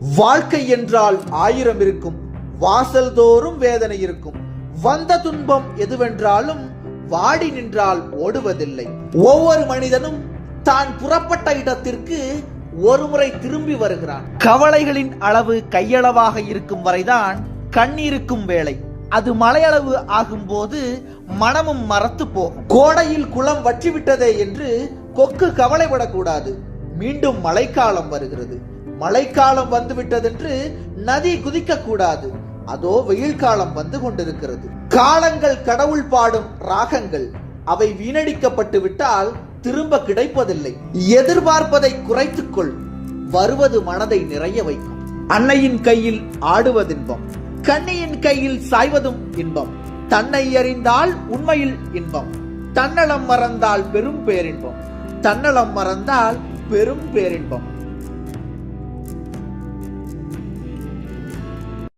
வாழ்க்கை என்றால் ஆயிரம் இருக்கும் வாசல் தோறும் வேதனை இருக்கும். வந்த துன்பம் எதுவென்றாலும் வாடி நின்றால் ஓடுவதில்லை. ஒவ்வொரு மனிதனும் தான் புறப்பட்ட இடத்திற்கு ஒருமுறை திரும்பி வருகிறான். கவலைகளின் அளவு கையளவாக இருக்கும் வரைதான் கண்ணீருக்கும் வேலை அது மலையளவு ஆகும்போது மனமும் மரத்து போகும். கோடையில் குளம் வற்றிவிட்டதே என்று கொக்கு கவலைப்படக்கூடாது. மீண்டும் மழைக்காலம் வருகிறது. மழைக்காலம் வந்துவிட்டதென்று நதி குதிக்க கூடாது அதோ வெயில் காலம் வந்து கொண்டிருக்கிறது. காலங்கள் கடவுள் பாடும் ராகங்கள். அவை வீணடிக்கப்பட்டு விட்டால் திரும்ப கிடைப்பதில்லை. எதிர்பார்ப்பதை குறைத்துக்கொள். வருவது மனதை நிறைய வைக்கும். அன்னையின் கையில் ஆடுவதின்பம் கண்ணியின் கையில் சாய்வதும் இன்பம். தன்னை அறிந்தால் உண்மையில் இன்பம். தன்னலம் மறந்தால் பெரும் பேரின்பம். தன்னலம் மறந்தால் பெரும் பேரின்பம்.